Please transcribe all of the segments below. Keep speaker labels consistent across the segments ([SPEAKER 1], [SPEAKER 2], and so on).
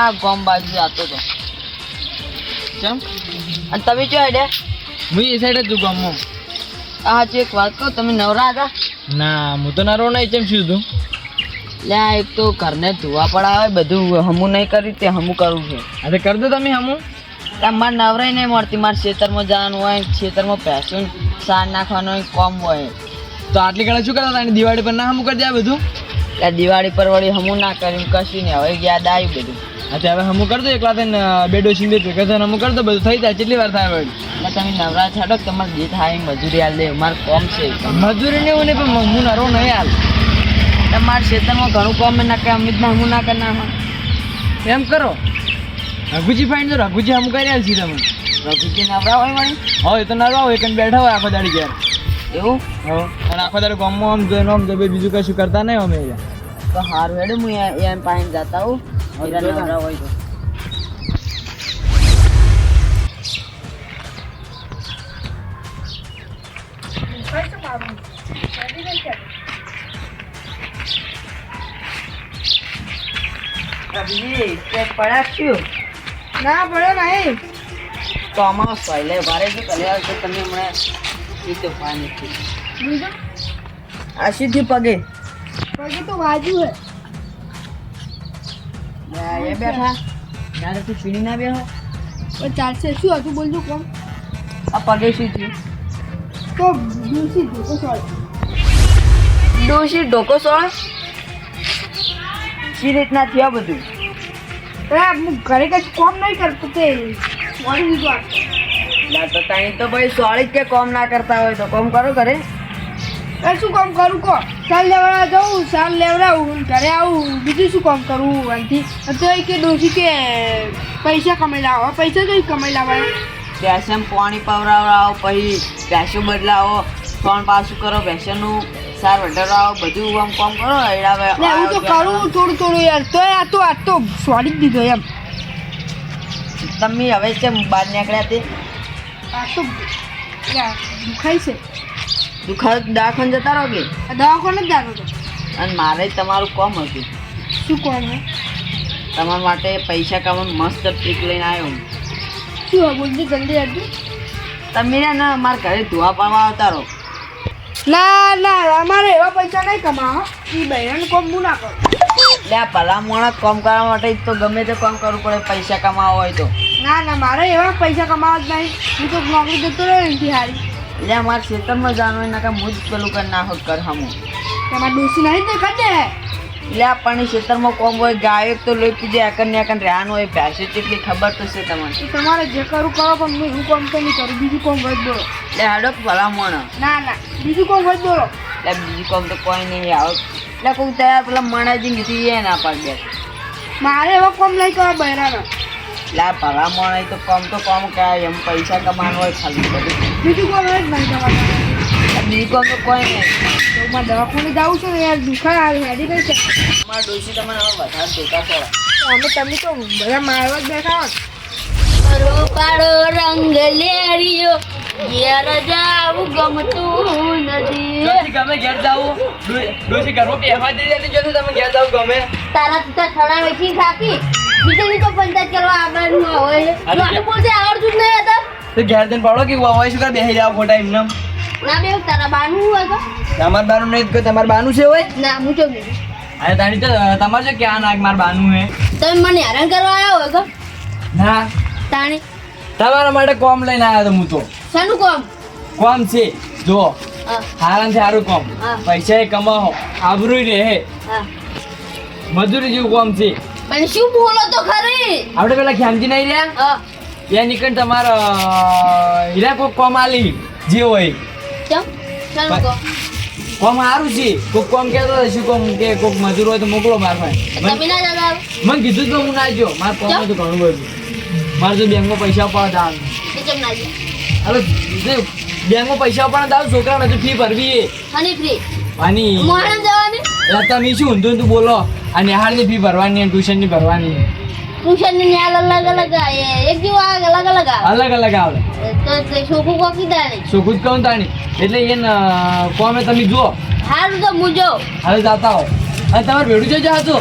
[SPEAKER 1] આ ગોમ બાજુ જતો તો
[SPEAKER 2] ચમ?
[SPEAKER 1] અને તમે જો હેડે?
[SPEAKER 2] હું એ સાઈડ જ છું ગામમાં.
[SPEAKER 1] આ હાચી એક વાત કહું તમે નવરા હતા?
[SPEAKER 2] ના હું તો નરો નહીં ચમ શું તું
[SPEAKER 1] એટલે એક તો ઘરને ધોવા પડાવે બધું હમું નહીં કરી તે હમું કરવું છે.
[SPEAKER 2] અરે કર દો તમે હમું.
[SPEAKER 1] મારે નવરાઈ નહીં મળતી મારે ખેતરમાં જવાનું હોય ખેતરમાં ભેંસું સાર નાખવાનું હોય કોમ હોય.
[SPEAKER 2] તો આટલી કડા શું કરતા હતા? દિવાળી પર ના હમું કરી દે બધું?
[SPEAKER 1] દિવાળી પર વળી હમું ના કર્યું કશું નહીં હવે યાદ આવ્યું બધું.
[SPEAKER 2] હા તો હવે હમું કરતો એકલા થઈને બે ડોસી બે ભેગા થઈને હમું કર દો બધું થઈ જાય કેટલી વાર થાય
[SPEAKER 1] એટલે તમે નવરા છાડો તમારે જે થાય મજૂરી હાલ દે મારે કોમ છે
[SPEAKER 2] મજૂરી ને એવું નહીં પણ હું નરો નહીં હાલ.
[SPEAKER 1] તમારા ખેતરમાં ઘણું કોમ ના કે અમિત ના હું ના કરી નાખો
[SPEAKER 2] એમ કરો. રઘુજી ફાઈન તો રઘુજી હમું કરી આલ છીએ તમે.
[SPEAKER 1] રઘુજી નવરા હોય વળી?
[SPEAKER 2] એ તો ના હોય કંઈ બેઠા હોય આખો દાડી ઘેર.
[SPEAKER 1] એવું?
[SPEAKER 2] હા અને આખો દાડી ગામમાં આમ જોઈને આમ જો બીજું કશું કરતા નહીં અમે
[SPEAKER 1] તો હારું હેડે હું એમ પાણી જતા હું હોય તો.
[SPEAKER 3] ના પડ્યો નહીં.
[SPEAKER 1] તો આમાં સોયલે ભારે શું કર્યા છે તમે હમણાં પાણી
[SPEAKER 3] બીજું?
[SPEAKER 1] આ સીધી પગે.
[SPEAKER 3] પગે તો વાજુ હે.
[SPEAKER 1] એ બેઠા. ના તું પીણી ના બેહો.
[SPEAKER 3] ચાલશે. શું હતું? બોલજો કોમ?
[SPEAKER 1] આ પગે શું
[SPEAKER 3] તો દૂસી ધોકો સોળ
[SPEAKER 1] ડોશી ઢોકો સોળ સી રીતના થયા બધું?
[SPEAKER 3] હું ઘરે કઈ કોમ નહીં કરતો તે. મોડી દીધું
[SPEAKER 1] તો તાણી તો ભાઈ સોળી જ કે કોમ ના કરતા હોય તો કોમ કરો ઘરે.
[SPEAKER 3] અરે શું કામ કરું? કો સાલ લેવડા જવું સાલ લેવડાવું ઘરે આવું બીજું શું કામ કરવું આનાથી? તો એ કે ડોસી કે પૈસા કમાઈ લાવો. પૈસા તો કમાઈ લાવવાના?
[SPEAKER 1] ભેંસમ પાણી પવરાવો પછી ભેંસો બદલાવો ત્રણ પાછું કરો ભેંસોનું સાર વઢારાવો બધું આમ કામ કરો એડાવે
[SPEAKER 3] હું તો કરું થોડું થોડું યાર. તો આ તો આ તો સોડી જ દીધો એમ.
[SPEAKER 1] તમે હવે કેમ બહાર નીકળ્યા તે?
[SPEAKER 3] આ તો દુખાય છે.
[SPEAKER 1] દુખાવ દવાખાને જતા રહો કે?
[SPEAKER 3] દવાખાને જ જાતો હતો
[SPEAKER 1] અને મારે તમારું કોમ હતું.
[SPEAKER 3] શું કોમ હે?
[SPEAKER 1] તમારા માટે પૈસા કમાવાનું મસ્ત ટ્રીક લઈને આવ્યો.
[SPEAKER 3] શું હે બોલજો જલ્દી હતી
[SPEAKER 1] તમે ને ના મારા ઘરે ધોવા પાડવા આવતા રહો.
[SPEAKER 3] ના ના અમારે એવા પૈસા નહીં કમાવા એ બહેન કોમ હું ના કરું.
[SPEAKER 1] એટલે આ ભલા મોણા કામ કરવા માટે તો ગમે તે કામ કરવું પડે પૈસા કમાવા હોય તો.
[SPEAKER 3] ના ના મારે એવા પૈસા કમાવા જ નહીં. હું તો નોકરી જતો રહ્યો એનાથી હારી
[SPEAKER 1] એટલે અમારે ખેતરમાં જવાનું હોય ના કે હું જ પેલું કરી નાખો કર હમું.
[SPEAKER 3] તમારે ડોસી નહીં તો કરી દે
[SPEAKER 1] એટલે આપણને ખેતરમાં કોમ હોય ગાયો તો લોહી પીજે એકન ને એકન રહેવાનું હોય ભેંસો જેટલી ખબર તો છે તમને.
[SPEAKER 3] તમારે જે કરવું કરો પણ હું કોમ તો નહીં કરું બીજું કોમ વધ બોલો
[SPEAKER 1] એટલે હાડો ભલા મણ
[SPEAKER 3] ના ના બીજું કોમ વધ બોલો
[SPEAKER 1] એટલે બીજું કોમ તો કોઈ નહીં આવે. એટલે કોઈ તૈયાર પેલા મણાજી કીધી એ ના પાડી દે.
[SPEAKER 3] મારે એવા કોમ નહીં કરવા બહેરાનો
[SPEAKER 1] એટલે ભલા મણ તો કોમ તો કોમ કહેવાય એમ પૈસા કમાવાનું હોય ખાલી બધું.
[SPEAKER 3] બીજું કામ જ નહીં તમારે
[SPEAKER 1] બીજું તો કોઈ નહીં.
[SPEAKER 3] તો મારે દવાખાને જવું છે ને યાર દુખા આવે હેડી ગઈ છે.
[SPEAKER 1] મારા ડોસી તમને હવે વધારે ધોકા પડે
[SPEAKER 3] અમે તમે તો બધા મારવા જ બેઠા હોત.
[SPEAKER 4] કાળો કાળો રંગ લેરિયો ઘેર જાવું ગમતું નથી.
[SPEAKER 2] ગમે ઘેર જાવું? ડોસી ઘરમાં પહેવા દે જતી જો તમે ઘેર જાવું ગમે?
[SPEAKER 4] તારા તું ખડા વેચી થાકી. બીજાની તો પંચાયત કરવા આવવાનું હોય. બોલતે આવડતું જ નહીં હતા
[SPEAKER 2] તો ઘેર જઈને પાડો કે વાવા શું કર? બેહી જાવ ખોટા એમને
[SPEAKER 4] ના બે તારા બાનું હોય તો.
[SPEAKER 2] તમાર બાનું નહીં કે તમાર બાનું છે હોય?
[SPEAKER 4] ના હું જો
[SPEAKER 2] અરે તારી તો તમાર જો ક્યાં નાક માર બાનું હે?
[SPEAKER 4] તમે મને હેરાન કરવા આવ્યા હોય તો?
[SPEAKER 2] ના.
[SPEAKER 4] તાણી.
[SPEAKER 2] તમારા માટે કોમ લઈને આવ્યો તો હું તો.
[SPEAKER 4] શાનું કોમ?
[SPEAKER 2] કોમ છે જો.
[SPEAKER 4] હારાન
[SPEAKER 2] છે સારું કોમ. પૈસા એ કમાવો. આબરૂ રહે.
[SPEAKER 4] હા.
[SPEAKER 2] મજૂરી જેવું કોમ છે.
[SPEAKER 4] પણ શું બોલો તો ખરી?
[SPEAKER 2] આપણે પેલા ખ્યામજી નહીં રહ્યા? ત્યાં નીકળ તમારો હીરા કોક કોમ આલી જે હોય.
[SPEAKER 4] કોમ
[SPEAKER 2] સારું છે. કોક કોમ હતો શું કોમ કે કોક મજૂર હોય તો મોકલો માર મને કીધું તો હું ના જો મારે કોમ તો ઘણું બધું. મારે તો બેંકમાં પૈસા ઉપાડવા દાવ જે બેંકમાં પૈસા ઉપાડવા દાવ છોકરા હજુ ફી ભરવી.
[SPEAKER 4] હની ફ્રી
[SPEAKER 2] આની
[SPEAKER 4] મોહન જવાની?
[SPEAKER 2] તમે શું ઊંધું તું બોલો? અને નિહાળની ફી ભરવાની ટ્યુશનની ભરવાની.
[SPEAKER 4] ટ્યુશનની અલગ અલગ એક જેવો અલગ અલગ
[SPEAKER 2] અલગ અલગ આવે
[SPEAKER 4] તો છોકરું કોકી નહીં.
[SPEAKER 2] શું જ કહું તાણી? એટલે એને કોમે તમે જુઓ.
[SPEAKER 4] હારું તો મુજો
[SPEAKER 2] હાલ જાતા હો. અને તમારે ભેડું જાઓ છો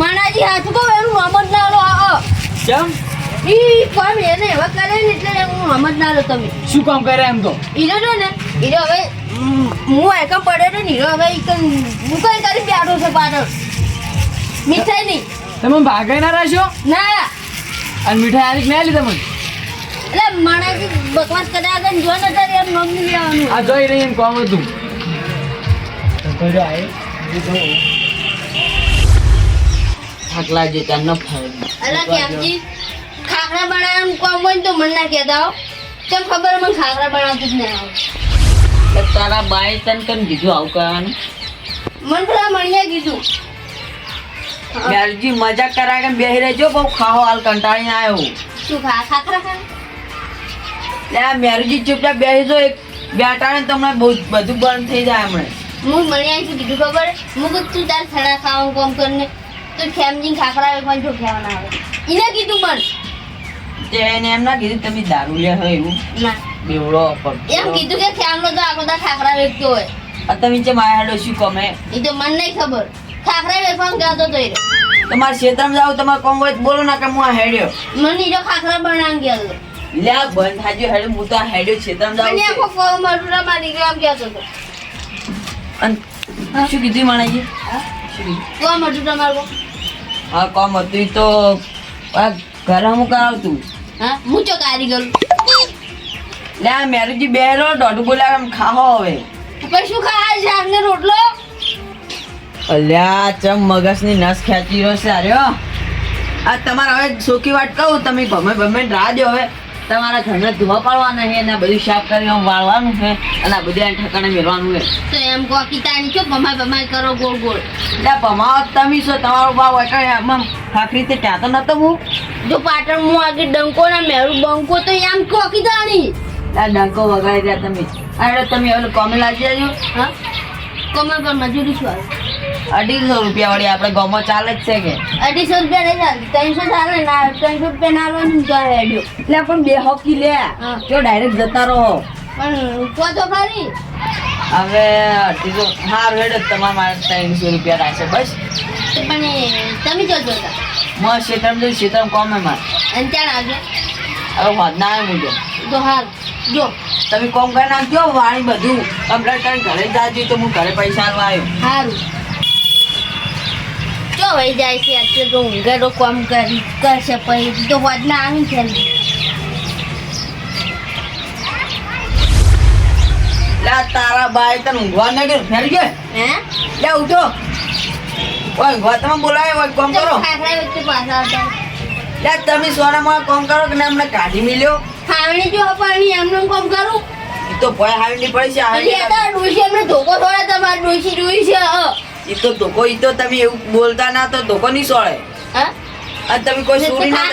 [SPEAKER 4] માણાજી હાથું તો એનું રમત ના લો આ
[SPEAKER 2] કેમ?
[SPEAKER 4] ઈ કોમ એને હવે કરે ને એટલે હું રમત ના લો તમે.
[SPEAKER 2] શું કામ કરે એમ તો?
[SPEAKER 4] ઈરો જો ને ઈરો હવે હું એકમ પડ્યો ને ઈરો હવે ઈકન હું કઈ કરી બેઠો છે પાછળ મીઠાઈ નહીં.
[SPEAKER 2] તમે ભાગાઈ ના રાખ્યો
[SPEAKER 4] ના.
[SPEAKER 2] અને મીઠાઈ આલી ના લીધા મને
[SPEAKER 4] એટલે માણાજી બકવાસ કર્યા આગળ જો ને તારે એમ મમ્મી લેવાનું.
[SPEAKER 2] આ જોઈ રહી એમ કોમ હતું
[SPEAKER 1] ખાખલા લાગે ત્યાં ન
[SPEAKER 4] અલા કેમજી? ખાખરા બનાવવાનું કોમ હોય તો મને ના કહેતા હો. કેમ ખબર મને ખાખરા બનાવતું જ ના આવે
[SPEAKER 1] તારા બાઈ તને કેમ કીધું આવું કરવાનું?
[SPEAKER 4] મને પેલા મણિયા કીધું.
[SPEAKER 1] યારજી મજાક કરા કે બેહી રહેજો બહુ ખાહો હાલ કંટાળીને આવ્યો
[SPEAKER 4] શું ખા ખાખરા ખા?
[SPEAKER 1] લે મેરુજી ચૂપચાપ જો એક બેટાણે તમને બહુ બધું બંધ થઈ જાય હમણાં.
[SPEAKER 4] હું મને આવી છું કીધું ખબર? હું તું તાર સડા ખાવાનું કોમ કરીને. તો ખેમજી ખાખરા વેચવાનું જો ખેવાના આવે? એને કીધું મન.
[SPEAKER 1] એને એમ ના કીધું તમે દારૂ લે હોય એવું.
[SPEAKER 4] ના.
[SPEAKER 1] બેવડો
[SPEAKER 4] એમ કીધું કે ખેમનો તો આખો દા ખાખરા વેચતો હોય.
[SPEAKER 1] આ તમે જે મારા હાડો શું કમે?
[SPEAKER 4] એ તો મને નહીં ખબર. ખાખરા વેચવાનું કહેતો તો એ
[SPEAKER 1] તમારા ક્ષેત્રમાં જાવ તમારે કોમ હોય બોલો ના કે હું આ હેડ્યો.
[SPEAKER 4] મને જો ખાખરા બનાવી ગયો
[SPEAKER 1] લે આ બંધ હાજો હેડ્યો હું તો આ હેડ્યો ક્ષેત્રમાં
[SPEAKER 4] મને
[SPEAKER 1] જાવ
[SPEAKER 4] આખો ફોર્મ મટુરા મારી ગયો આમ કહેતો તો
[SPEAKER 1] અન શું કીધું માણાજી
[SPEAKER 4] કોમ મટુરા મારવો?
[SPEAKER 1] હા કોમ હતું તો આ ઘરે હું કરાવતું
[SPEAKER 4] હા હું ચો કારીગર
[SPEAKER 1] લે આ મેરુજી બેરો દોઢું એમ ખાહો હવે.
[SPEAKER 4] પછી શું ખાય શાક ને રોટલો
[SPEAKER 1] અલ્યા ચમ મગજની નસ ખેંચી રહ્યો છે આર્યો આ તમારે હવે સોખી વાત કહું તમે ભમે ભમે રાહ દો હવે. તમારા ઘરને ધોવા પાડવાના છે અને બધું સાફ કરી વાળવાનું છે અને આ બધું ઠકાણે મેળવાનું છે.
[SPEAKER 4] તો એમ કહો કિતાની ચો ભમાય ભમાય કરો ગોળ ગોળ.
[SPEAKER 1] એટલે ભમાવો તમે છો તમારો ભાવ કઈ આમાં ખાખરી રીતે ત્યાં તો નતો હું
[SPEAKER 4] જો પાટણ હું આગળ ડંકો ને મેળું બંકો તો એમ કહો કિતાની
[SPEAKER 1] આ ડંકો વગાડી રહ્યા તમે. અરે તમે ઓલું કોમે લાગી જાજો
[SPEAKER 4] હા? કોમે પર મજૂરી આવે?
[SPEAKER 1] અઢીસો રૂપિયા વાળી આપણે ગામમાં ચાલે જ છે કે?
[SPEAKER 4] અઢીસો રૂપિયા નહીં ચાલતી ત્રણસો ચાલે ના ત્રણસો રૂપિયા ના આવવાનું ચાલે
[SPEAKER 1] એટલે પણ બે હોકી લે. જો ડાયરેક્ટ જતા રહો.
[SPEAKER 4] પણ કહો તો ખરી
[SPEAKER 1] હવે અઢીસો હાર જ તમારા મારે ત્રણસો રૂપિયા રાખશે બસ.
[SPEAKER 4] પણ તમે જો જોતા
[SPEAKER 1] માં ક્ષેત્રમાં જઈ ક્ષેત્રમાં કોમે માર.
[SPEAKER 4] અને ત્યાં આવજો
[SPEAKER 1] હવે હોદ ના આવે મુજો
[SPEAKER 4] તો હાર જો.
[SPEAKER 1] તમે કોમ કરી નાખજો વાણી બધું. કમ્પ્લેટ કરીને ઘરે જાજો તો હું ઘરે પૈસા આવ્યો.
[SPEAKER 4] સારું જો વહી જાય છે અત્યારે તો ઊંઘેરો કામ કરી કરશે પછી તો હોદ ના. આવી છે
[SPEAKER 1] તારા બાય તને ઊંઘવા ન ગયો ફેરી ગયો
[SPEAKER 4] હે?
[SPEAKER 1] લે ઉઠો. ઓય ઊંઘવા તમે બોલાય ઓય કોમ કરો. લે તમે સોનામાં કોમ કરો કે ના અમને કાઢી મિલ્યો.
[SPEAKER 4] ખાવણી જો પાણી એમનું કામ કરું.
[SPEAKER 1] તો ભાઈ હાલની પડી છે હાલની
[SPEAKER 4] તો ડોશી એમને ધોકો થોડા તમારે ડોશી જોઈ છે
[SPEAKER 1] ઈ તો ધોકો એ તો તમે એવું બોલતા ના તો ધોકો નહીં સોળે.
[SPEAKER 4] હા?
[SPEAKER 1] અને તમે કોઈ સુરી ના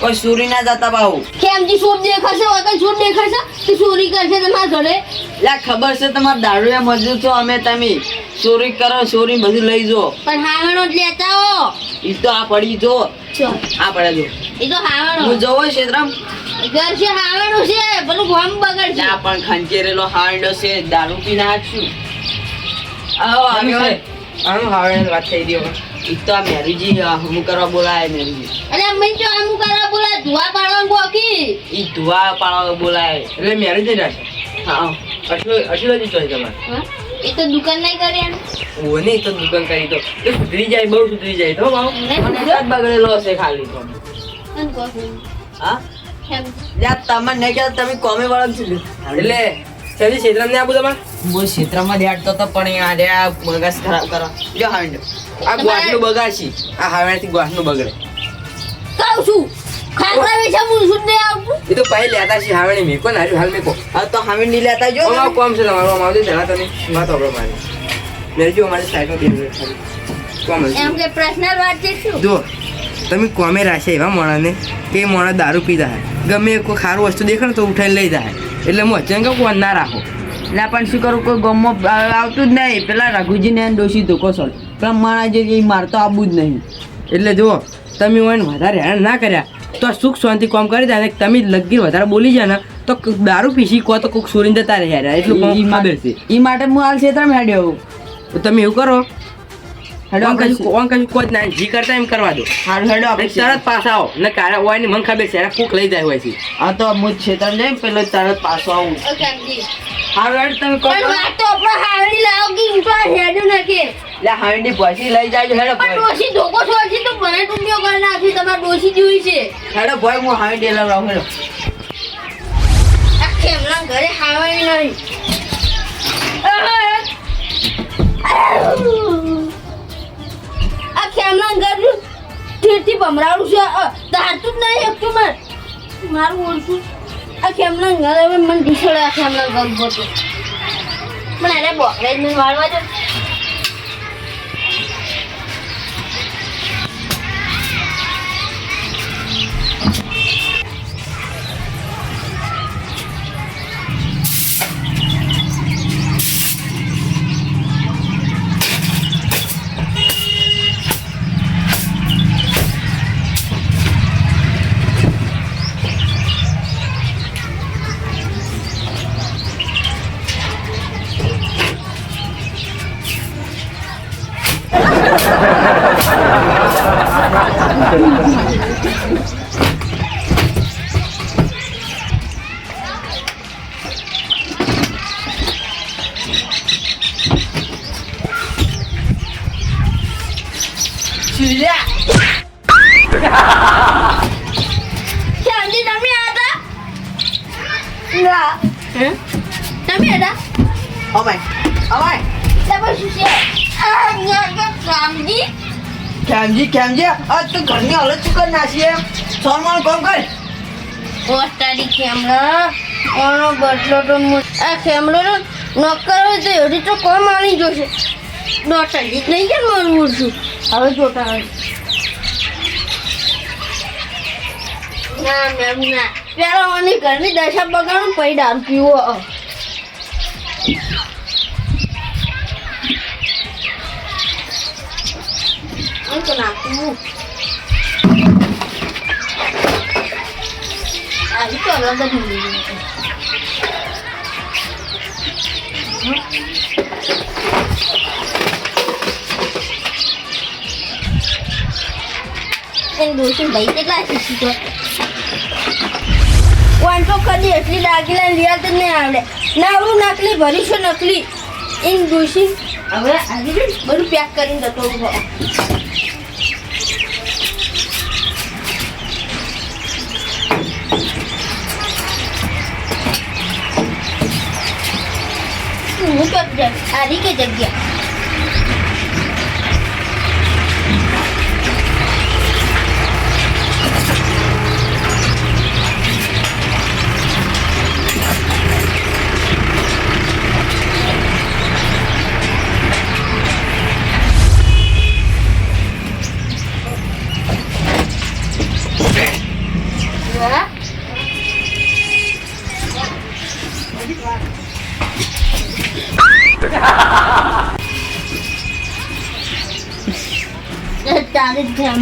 [SPEAKER 1] કોઈ સુરી ના જતા બાહુ.
[SPEAKER 4] કેમજી સૂપ દેખાશે વગર સૂપ દેખાશે કે સુરી કરશે તમારા ઘરે?
[SPEAKER 1] લા ખબર છે તમારા દારૂએ મજૂર છો અમે તમે ચોરી કરો ચોરી બધું લઈ જો.
[SPEAKER 4] પણ હાવણો જ લેતા હો.
[SPEAKER 1] ઈ તો આ પડી જો. આ પડે જો.
[SPEAKER 4] એ તો હાવણો.
[SPEAKER 1] હું જોવો ક્ષેત્રમ
[SPEAKER 4] ઘર છે હાવણો છે પેલું ગોમ બગડશે.
[SPEAKER 1] આ પણ ખંચેરેલો હાંડો છે દારૂ પી નાખશું. આવો આગળ
[SPEAKER 2] આનું હાવડે વાત થઈ ગયો
[SPEAKER 1] ઈ તો આ મેરુજી હમું કરવા બોલાય મેરુજી.
[SPEAKER 4] એટલે મેં જો આમ કરા બોલા ધુઆ પાડવાનું ગોકી
[SPEAKER 1] ઈ ધુવા પાડવા બોલાય.
[SPEAKER 2] એટલે મેરેજ રાખે
[SPEAKER 1] હા.
[SPEAKER 2] અટલો અટલો જ ચોય તમારે.
[SPEAKER 4] હા? એ તો દુકાન નહીં કરી એમ?
[SPEAKER 2] ઓ નહીં તો દુકાન કરી તો. એ સુધરી જાય બહુ સુધરી જાય તો બાવ
[SPEAKER 1] મને જ બગડેલો હશે ખાલી તો. હા?
[SPEAKER 4] એમ.
[SPEAKER 1] યાર તમે નહીં કહેતા તમે કોમે વાળા છો
[SPEAKER 2] એટલે ચાલી ક્ષેત્રમાં ને આવું તમારે
[SPEAKER 1] હું ક્ષેત્રમાં દેડતો તો પણ આ આ બગાસ ખરાબ કરો. જો હાંડ. આ ગોઠનું બગાસી
[SPEAKER 2] આ હાવડેથી ગ્વાસનું બગડે.
[SPEAKER 4] કહું છું. ખાખરા વેચા હું શું નહીં આવતું
[SPEAKER 2] એ તો પાઈ લેતા છે હાવડે મેકો ને હાલ મેકો.
[SPEAKER 1] હા તો હાવે નહીં લેતા જો.
[SPEAKER 2] અમારું કોમ છે તમારું આમ આવજો જરા તને વાત આપણે મારી? મેરજો અમારી સાઈડમાં બે મિનિટ ખાલી. કોમ.
[SPEAKER 4] એમ કે પર્સનલ વાત છે શું?
[SPEAKER 2] જો તમે કોમે રાશે એવા મોણાને કે એ માણસ દારૂ પીતા હે ગમે કોઈ ખારું વસ્તુ દેખે ને તો ઉઠાઈને લઈ જાય. એટલે મચન કે કોણ ના રાખો.
[SPEAKER 1] એટલે પણ શું કરું કોઈ ગમમાં આવતું જ નહીં. પેલા રઘુજીને એને દોષી ધોકો સોલ પણ મારા જે એ મારતો આવવું જ નહીં.
[SPEAKER 2] એટલે જુઓ તમે હોય ને વધારે હેરાન ના કર્યા તો સુખ શાંતિ કામ કરી જાય અને તમે લગીર વધારે બોલી જાય ને તો દારૂ પીસી કહો તો કોઈક સુરીને જતા રહે એટલું એ
[SPEAKER 1] માટે
[SPEAKER 2] છે
[SPEAKER 1] હું હાલ ક્ષેત્રમાં હેડ્યો
[SPEAKER 2] તો તમે એવું કરો.
[SPEAKER 1] હેડો
[SPEAKER 2] ઓમ કશું કોઈ ના જી કરતા એમ કરવા દો.
[SPEAKER 1] હારું હેડો આપણે
[SPEAKER 2] તરત પાછા આવો. ને કારે હોય ને મન ખબર છે કૂક લઈ જાય હોય છે.
[SPEAKER 1] આ તો હું છે છેતર જાય પેલો તરત પાછો આવું. હારું હેડ તમે કહો
[SPEAKER 4] પણ વાત તો આપણે હાવડી લાવો કે હું તો નાખે
[SPEAKER 1] લે હાંડી પછી લઈ જાજો હેડો
[SPEAKER 4] પણ ડોશી ધોકો છો હજી તો મને ટુંડિયો કરી નાખી તમારે ડોશી જોઈ છે.
[SPEAKER 1] હેડો ભાઈ હું હાંડી લવડાવું હેડો.
[SPEAKER 4] આ ખેમલા ઘરે હાવડી નહીં. ભમરાડું છે. તારતું જ નહીં એકતું મને મારું ઓળખું આ કેમના ઘરે મને ઢીસડે આ ખેમલા ઘર બોતો પણ એને બોકરે જ મને વાળવા દે
[SPEAKER 1] ચીલ્યા
[SPEAKER 4] તમે હતા ના તમે હતા
[SPEAKER 1] અમાય અમાય
[SPEAKER 4] તમે શું છે શાંતિ
[SPEAKER 1] કેમજી કેમજી? આ તો ઘરની હાલત શું કરી નાખી એમ સોનમાનું કામ કર.
[SPEAKER 4] પોસ્ટાડી કેમરા કોનો બદલો તો આ કેમરો તો નોકર હોય તો એવી તો કોમ આની જોશે. જ નહીં કે મારું છું. હવે જોતા હોય ના મેમ ના પેલા મને ઘરની દશા બગાડું પછી દારૂ પીવો તો નાખવું આવી તો અલગ જ મળી ભાઈ કેટલા તો કદી એટલી દાગીલા લિયા તો નહીં આવડે. નાવડું નકલી ભરીશું, નકલી. ઇન ડોશી હવે આવી બધું પેક કરીને જતો હું તો આરી કે જગ્યા?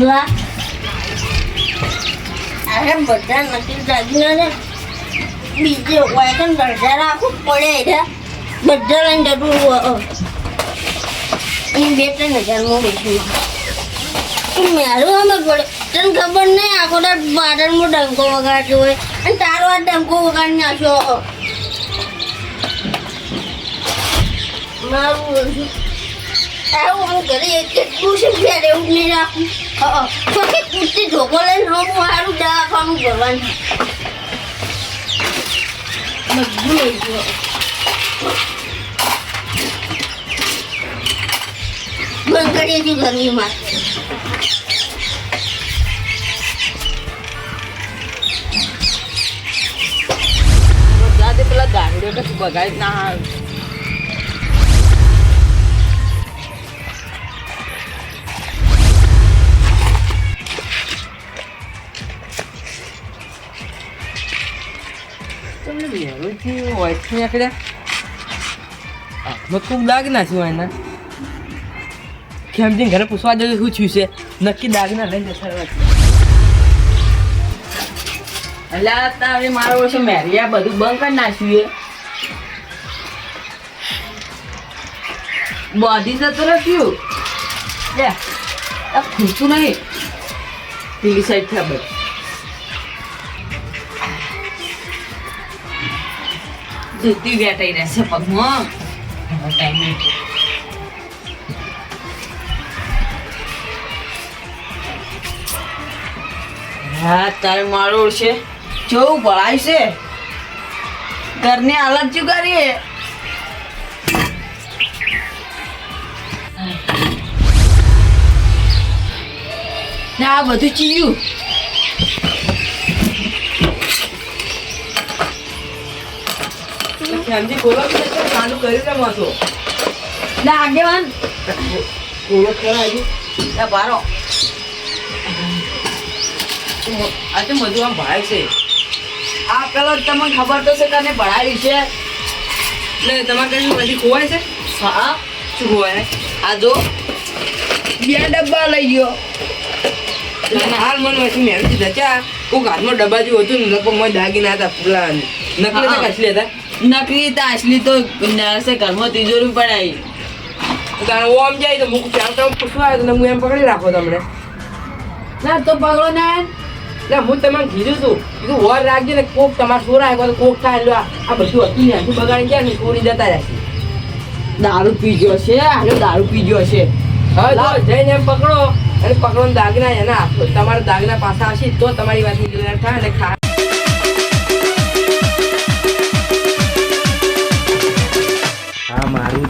[SPEAKER 4] તારી અરે બધા નથી દાગીના ને. બીજે વાયકન રાખવું પડે એટલે બધા લઈને જતું એ બે ત્રણ હજારમાં બેઠું મારું અમે પડે. તને ખબર નહીં, આખો દાડ પાટણમાં ડંકો વગાડ્યો હોય. અને તારો આ ડંકો વગાડી નાખ્યો મારું ઓળખું. હું એક કેટલું છે એવું નહીં રાખું. કુર્તી ધોકો લઈને હું મારું દવાખાનું ભરવાનું ગયો બંધ કરીએ છીએ ગરમીમાં.
[SPEAKER 1] પેલા ગાંડીઓ કશું બગાડ ના વહેલુંથી વોઇસથી નીકળ્યા હાથમાં ખૂબ દાગ નાખ્યું એના. ખેમજીને ઘરે પૂછવા જવું શું થયું છે, નક્કી દાગ ના લઈને જતા આ તારે મારો વર્ષે મેરિયા બધું બંધ કરી નાખ્યું એ બોધી જતો રાખ્યું. લે ખૂટતું નહીં. પેલી સાઈડ થયા આપણે જતી વેટાઈ રહેશે પગમાં હા તારે મારું છે જોવું ભળાય છે ઘરની હાલત શું કરીએ આ બધું ચીયું
[SPEAKER 5] ખોલો કે ચાલુ કરી દે માથો
[SPEAKER 1] ને આગેવાન.
[SPEAKER 5] ખોલો ખરા
[SPEAKER 1] ના બારો.
[SPEAKER 5] આ તો આમ ભાઈ છે.
[SPEAKER 1] આ કલર તમને ખબર તો છે તને ભણાવી છે.
[SPEAKER 5] એટલે તમારે કઈ પછી ખોવાય છે?
[SPEAKER 1] હા.
[SPEAKER 5] શું ખોવાય?
[SPEAKER 1] આ જો. બે ડબ્બા લઈ ગયો.
[SPEAKER 5] હાલ મને વચ્ચે મહેનત જચા કોક હાથમાં ડબ્બા જેવું હતું ને લગભગ દાગીના હતા પેલા નકલી
[SPEAKER 1] હા.
[SPEAKER 5] હતા. હતા
[SPEAKER 1] નકલી તો નરસે ઘરમાં તિજોરી પણ
[SPEAKER 5] આવી ઓ ઓમ જાય તો મુક ચાલ કામ પૂછવા આવ્યો તો હું એમ પકડી રાખો તમને.
[SPEAKER 1] ના તો પગલો ના.
[SPEAKER 5] એટલે હું તમને કીધું તું કીધું વર રાખજો ને કોક તમારે સોરા આવ્યો તો કોક થાય લો આ બધું હતું ને હજુ બગાડી ગયા ને ચોરી જતા રહેશે
[SPEAKER 1] દારૂ પીજો છે આનો દારૂ પીજો છે.
[SPEAKER 5] હવે જઈને એમ પકડો અને પકડો ને દાગના એના તમારા દાગના પાછા હશે તો તમારી વાતની થાય અને ખા
[SPEAKER 6] 啊，妈的！